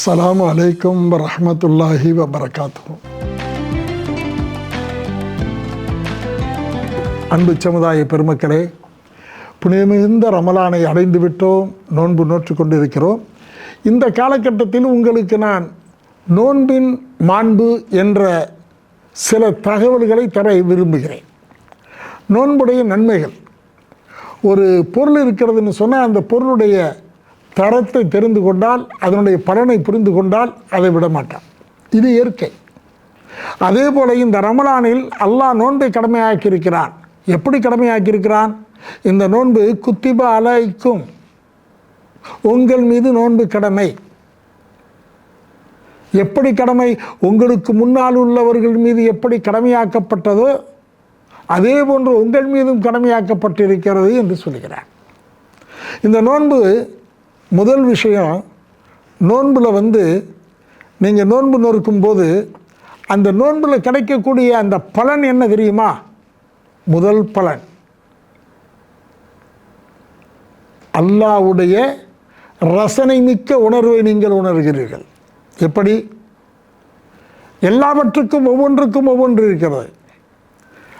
அஸ்ஸலாமு அலைக்கும் வரமத்துல்லாஹி வபரகாத்து அன்பு சமுதாய பெருமக்களே புனிதமிகுந்த ரமலானை அடைந்து விட்டோம் நோன்பு நோற்று கொண்டிருக்கிறோம். இந்த காலகட்டத்தில் உங்களுக்கு நான் நோன்பின் மாண்பு என்ற சில தகவல்களை தர விரும்புகிறேன். நோன்புடைய நன்மைகள். ஒரு பொருள் இருக்கிறதுன்னு சொன்னால் அந்த பொருளுடைய தரத்தை தெரிந்து கொண்டால் அதனுடைய பலனை புரிந்து கொண்டால் அதை விட மாட்டான். இது இயற்கை. அதே போல இந்த ரமலானில் அல்லாஹ் நோன்பை கடமையாக்கியிருக்கிறான். எப்படி கடமையாக்கியிருக்கிறான்? இந்த நோன்பு குத்திப அலைக்கும். உங்கள் மீது நோன்பு கடமை. எப்படி கடமை? உங்களுக்கு முன்னால் உள்ளவர்கள் மீது எப்படி கடமையாக்கப்பட்டதோ அதே போன்று உங்கள் மீதும் கடமையாக்கப்பட்டிருக்கிறது என்று சொல்கிறார். இந்த நோன்பு முதல் விஷயம் நோன்பில் வந்து நீங்கள் நோன்பு நொறுக்கும் போது அந்த நோன்பில் கிடைக்கக்கூடிய அந்த பலன் என்ன தெரியுமா? முதல் பலன். அல்லாவுடைய ரசனை மிக்க உணர்வை நீங்கள் உணர்கிறீர்கள். எப்படி? எல்லாவற்றுக்கும் ஒவ்வொன்றுக்கும் ஒவ்வொன்று இருக்கிறது.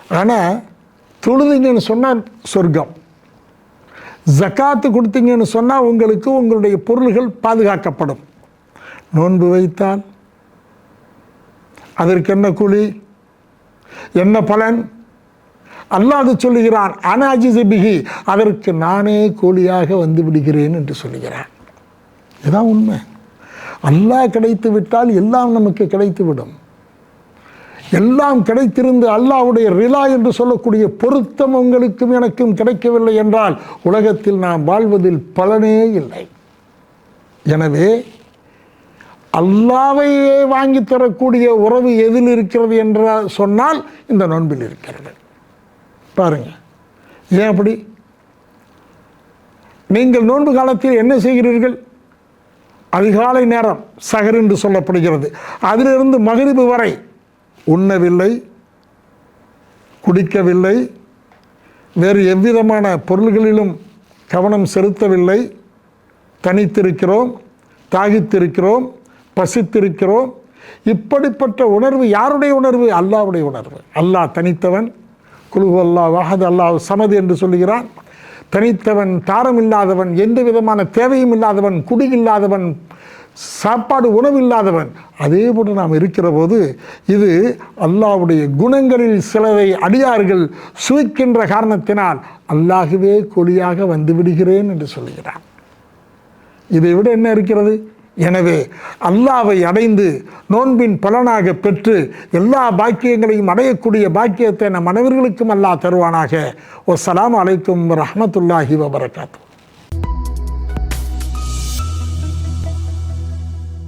ஆனால் தொழுதுங்கன்னு சொன்னால் சொர்க்கம். ஜக்காத்து கொடுத்தீங்கன்னு சொன்னால் உங்களுக்கு உங்களுடைய பொருள்கள் பாதுகாக்கப்படும். நோன்பு வைத்தால் அதற்கு என்ன கூலி? என்ன பலன்? அல்லாது சொல்லுகிறான் அனாஜி பிகி அதற்கு நானே கூலியாக வந்து விடுகிறேன் என்று சொல்லுகிறான். இதான் உண்மை. அல்லாஹ் கிடைத்து விட்டால் எல்லாம் நமக்கு கிடைத்து விடும். எல்லாம் கிடைத்திருந்து அல்லாவுடைய ரிலா என்று சொல்லக்கூடிய பொருத்தம் உங்களுக்கும் எனக்கும் கிடைக்கவில்லை என்றால் உலகத்தில் நாம் வாழ்வதில் பலனே இல்லை. எனவே அல்லாவையே வாங்கி தரக்கூடிய உறவு எதில் இருக்கிறது என்று சொன்னால் இந்த நோன்பில் இருக்கிறது. பாருங்கள் ஏன் அப்படி? நீங்கள் நோன்பு காலத்தில் என்ன செய்கிறீர்கள்? அதிகாலை நேரம் சகர் என்று சொல்லப்படுகிறது. அதிலிருந்து மகிழ்வு வரை உண்ணவில்லை குடிக்கவில்லை வேறு எவ்விதமான பொருள்களிலும் கவனம் செலுத்தவில்லை. தனித்திருக்கிறோம் தாகித்திருக்கிறோம் பசித்திருக்கிறோம். இப்படிப்பட்ட உணர்வு யாருடைய உணர்வு? அல்லாவுடைய உணர்வு. அல்லாஹ் தனித்தவன் குழு அல்லா வாஹது அல்லாஹ் சமது என்று சொல்லுகிறான். தனித்தவன் தாரம் இல்லாதவன் எந்த விதமான தேவையும் இல்லாதவன் குடி இல்லாதவன் சாப்பாடு உணவு இல்லாதவன் அதே போன்று நாம் இருக்கிற போது இது அல்லாவுடைய குணங்களில் சிலரை அடியார்கள் சுவைக்கின்ற காரணத்தினால் அல்லாகவே கொலியாக வந்து விடுகிறேன் என்று சொல்கிறான் இதை விட என்ன இருக்கிறது? எனவே அல்லாவை அடைந்து நோன்பின் பலனாக பெற்று எல்லா பாக்கியங்களையும் அடையக்கூடிய பாக்கியத்தை நம் அனைவர்களுக்கும் அல்லாஹ் தருவானாக. ஒசலாம் அலைக்கும் ரஹமத்துல்லாஹி வபரகாத்து